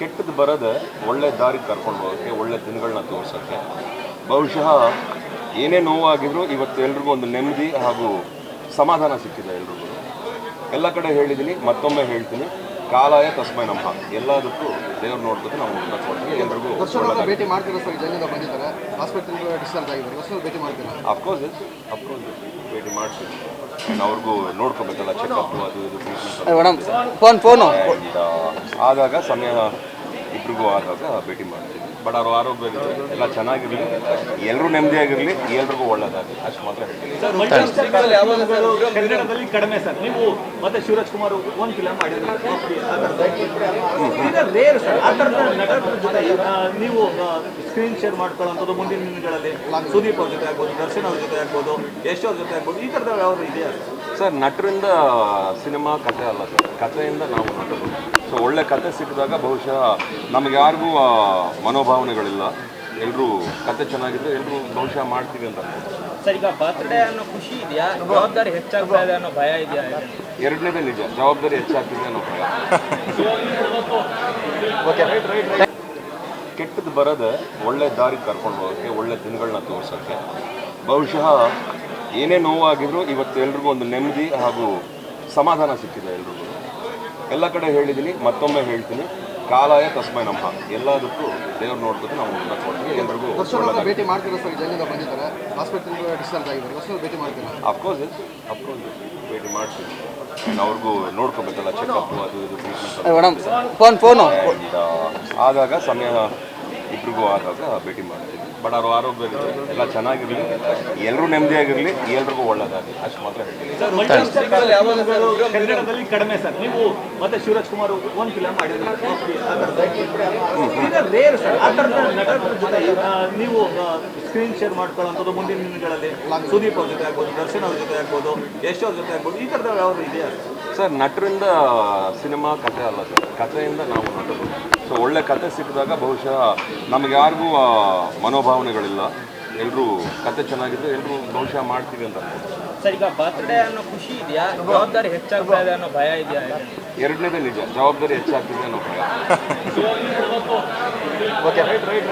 ಕೆಟ್ಟದ್ದು ಬರೋದೆ ಒಳ್ಳೆ ದಾರಿ ಕರ್ಕೊಂಡು ಹೋಗೋಕ್ಕೆ ಒಳ್ಳೆ ದಿನಗಳನ್ನ ತೋರಿಸೋಕ್ಕೆ. ಬಹುಶಃ ಏನೇ ನೋವಾಗಿದ್ರು ಇವತ್ತು ಎಲ್ರಿಗೂ ಒಂದು ನೆಮ್ಮದಿ ಹಾಗೂ ಸಮಾಧಾನ ಸಿಕ್ಕಿದೆ ಎಲ್ರಿಗೂ. ಎಲ್ಲ ಕಡೆ ಹೇಳಿದ್ದೀನಿ ಮತ್ತೊಮ್ಮೆ ಹೇಳ್ತೀನಿ. ಕಾಲಾಯ ತಸ್ಮೈ ನಮ್ಮ ಎಲ್ಲದಕ್ಕೂ ದೇವ್ರು ನೋಡ್ಬೇಕು ನಾವು ಕೊಡ್ತೀವಿ ಎಲ್ರಿಗೂ ಭೇಟಿ ಮಾಡ್ತೀರಾ ಸರ್? ಜೈಲಿಂದ ಬಂದಿದ್ದಾರೆ ಹಾಸ್ಪಿಟಲ್ ಡಿಸ್ಚಾರ್ಜ್ ಆಗಿದ್ದಾರೆ. ಭೇಟಿ ಮಾಡ್ತೀರಾ? ಅಫ್ಕೋರ್ಸ್ ಅಫ್ಕೋರ್ಸ್ ಭೇಟಿ ಮಾಡ್ತೀವಿ. ಅವ್ರಿಗೂ ನೋಡ್ಕೋಬೇಕಲ್ಲ ಚೆಕಪ್ ಅದು ಇದು ಮೇಡಮ್ ಫೋನ್ ಫೋನು ಆಗಾಗ ಸಮಯ ಇಬ್ಬರಿಗೂ ಆಗಾಗ ಭೇಟಿ ಮಾಡ್ತೀವಿ ಬಟ್ ಅವ್ರ ಆರೋಗ್ಯ ಎಲ್ಲ ಚೆನ್ನಾಗಿರಲಿ. ಎಲ್ಲರೂ ನೆಮ್ಮದಿಯಾಗಿರಲಿ. ಎಲ್ರಿಗೂ ಒಳ್ಳೇದಾಗಲಿ. ಅಷ್ಟು ಮಾತ್ರ ಹೇಳ್ತೀನಿ. ಕನ್ನಡದಲ್ಲಿ ಕಡಿಮೆ ಸರ್. ನೀವು ಮತ್ತೆ ಶಿವರಾಜ್ ಕುಮಾರ್ ಒಂದು ಫಿಲಮ್ ಮಾಡಿದ್ರಿ. ನೀವು ಸ್ಕ್ರೀನ್ ಶೇರ್ ಮಾಡ್ಕೊಳ್ಳೋಂಥದ್ದು ಮುಂದಿನ ದಿನಗಳಲ್ಲಿ. ಸುದೀಪ್ ಅವ್ರ ಜೊತೆ ಆಗ್ಬೋದು ದರ್ಶನ್ ಅವ್ರ ಜೊತೆ ಆಗ್ಬೋದು ಯಶ್ ಅವ್ರ ಜೊತೆ ಆಗ್ಬೋದು ಈ ಥರದ ಯಾವ ಇದೆಯಾ? ಸರ್ ನಟರಿಂದ ಸಿನಿಮಾ ಕಥೆ ಅಲ್ಲ ಸರ್. ಕಥೆಯಿಂದ ನಾವು ನಟರು. ಸೊ ಒಳ್ಳೆ ಕತೆ ಸಿಕ್ಕಿದಾಗ ಬಹುಶಃ ನಮ್ಗೆ ಯಾರಿಗೂ ಮನೋಭಾವನೆಗಳಿಲ್ಲ. ಎಲ್ಲರೂ ಕತೆ ಚೆನ್ನಾಗಿದ್ರೆ ಎಲ್ಲರೂ ಬಹುಶಃ ಮಾಡ್ತೀವಿ ಅಂತ. ಸರ್ ಈಗ ಬರ್ತ್ಡೇ ಅನ್ನೋ ಖುಷಿ ಇದೆಯಾ? ಜವಾಬ್ದಾರಿ ಹೆಚ್ಚಾಗ್ತಾ ಇದೆ ಅನ್ನೋ ಭಯ ಇದೆಯಾ? ಎರಡನೇದೇ ನಿಜ ಜವಾಬ್ದಾರಿ ಹೆಚ್ಚಾಗ್ತಿದೆ ಅನ್ನೋ ಭಯ. ಕೆಟ್ಟದ್ದು ಬರೋದೆ ಒಳ್ಳೆ ದಾರಿ ಕರ್ಕೊಂಡು ಹೋಗೋಕ್ಕೆ ಒಳ್ಳೆ ದಿನಗಳನ್ನ ತೋರ್ಸೋಕೆ ಬಹುಶಃ ಏನೇ ನೋವಾಗಿದ್ರು ಇವತ್ತು ಎಲ್ರಿಗೂ ಒಂದು ನೆಮ್ಮದಿ ಹಾಗೂ ಸಮಾಧಾನ ಸಿಕ್ಕಿದೆ ಎಲ್ರಿಗೂ. ಎಲ್ಲ ಕಡೆ ಹೇಳಿದ್ದೀನಿ ಮತ್ತೊಮ್ಮೆ ಹೇಳ್ತೀನಿ. ಕಾಲಾಯ ತಸ್ಮೈ ನಮ್ಮ ಎಲ್ಲದಕ್ಕೂ ದೇವ್ರು ನೋಡ್ಕೊಂಡು ನಾವು ಮುಂದೆ ಕೊಡ್ತೀವಿ. ಎಲ್ರಿಗೂ ಭೇಟಿ ಮಾಡ್ತೀರಾ ಸರ್? ಜೈಲಿಂದ ಬಂದಿದ್ದಾರೆ. ಹಾಸ್ಪಿಟಲ್ ಡಿಸ್ಚಾರ್ಜ್ ಆಗಿದ್ದಾರೆ. ದರ್ಶನ್ ಭೇಟಿ ಮಾಡ್ತೀರಾ? ಅಫ್ಕೋರ್ಸ್ ಅಫ್ಕೋರ್ಸ್ ಭೇಟಿ ಮಾಡ್ತೀವಿ. ಆ್ಯಂಡ್ ಅವ್ರಿಗೂ ನೋಡ್ಕೋಬೇಕಲ್ಲ ಚೆಕಪ್ ಅದು ಇದು ಟ್ರೀಟ್ಮೆಂಟ್ ಫೋನ್ ಫೋನು ಆಗಾಗ ಸಮಯ ಇಬ್ರಿಗೂ ಆದಾಗ ಭೇಟಿ ಮಾಡ್ತೀವಿ. ಬಟ್ ಆರೋಗ್ಯವಿದೆ ಆರೋಗ್ಯ ಎಲ್ಲ ಚೆನ್ನಾಗಿರಲಿ. ಎಲ್ಲರೂ ನೆಮ್ಮದಿಯಾಗಿರಲಿ ಎಲ್ರಿಗೂ ಒಳ್ಳೇದಾಗಲಿ. ಅಷ್ಟು ಮಾತ್ರ ಹೇಳ್ತೀನಿ. ಕನ್ನಡದಲ್ಲಿ ಕಡಿಮೆ ಸರ್. ನೀವು ಮತ್ತೆ ಶಿವರಾಜ್ ಕುಮಾರ್ ಒಂದು ಫಿಲಮ್ ಮಾಡಿದ್ರಿ. ನೀವು ಸ್ಕ್ರೀನ್ ಶೇರ್ ಮಾಡ್ಕೊಳ್ಳೋಂಥದ್ದು ಮುಂದಿನ ದಿನಗಳಲ್ಲಿ. ಸುದೀಪ್ ಅವ್ರ ಜೊತೆ ಆಗ್ಬೋದು ದರ್ಶನ್ ಅವ್ರ ಜೊತೆ ಆಗ್ಬೋದು ಯಶ್ ಅವ್ರ ಜೊತೆ ಆಗ್ಬೋದು ಈ ಥರದ ಯಾವ್ದು ಇದೆಯಾ ಸರ್? ನಟರಿಂದ ಸಿನಿಮಾ ಕತೆ ಅಲ್ಲ ಸರ್. ಕಥೆಯಿಂದ ನಾವು ನಟರು. ಸೊ ಒಳ್ಳೆ ಕತೆ ಸಿಕ್ಕಿದಾಗ ಬಹುಶಃ ನಮಗೆ ಯಾರಿಗೂ ಆ ಮನೋಭಾವನೆಗಳಿಲ್ಲ ಎಲ್ಲರೂ ಕತೆ ಚೆನ್ನಾಗಿದ್ದು ಎಲ್ಲರೂ ಬಹುಶಃ ಮಾಡ್ತೀವಿ ಅಂತ. ಸರ್ ಈಗ ಬರ್ತ್ಡೇ ಅನ್ನೋ ಖುಷಿ ಇದೆಯಾ? ಜವಾಬ್ದಾರಿ ಹೆಚ್ಚಾಗ್ತಾ ಇದೆ ಅನ್ನೋ ಭಯ ಇದೆಯಾ ಎರಡನೇದೇ ನಿಜ ಜವಾಬ್ದಾರಿ ಹೆಚ್ಚಾಗ್ತಿದೆ ಅನ್ನೋ ಭಯ.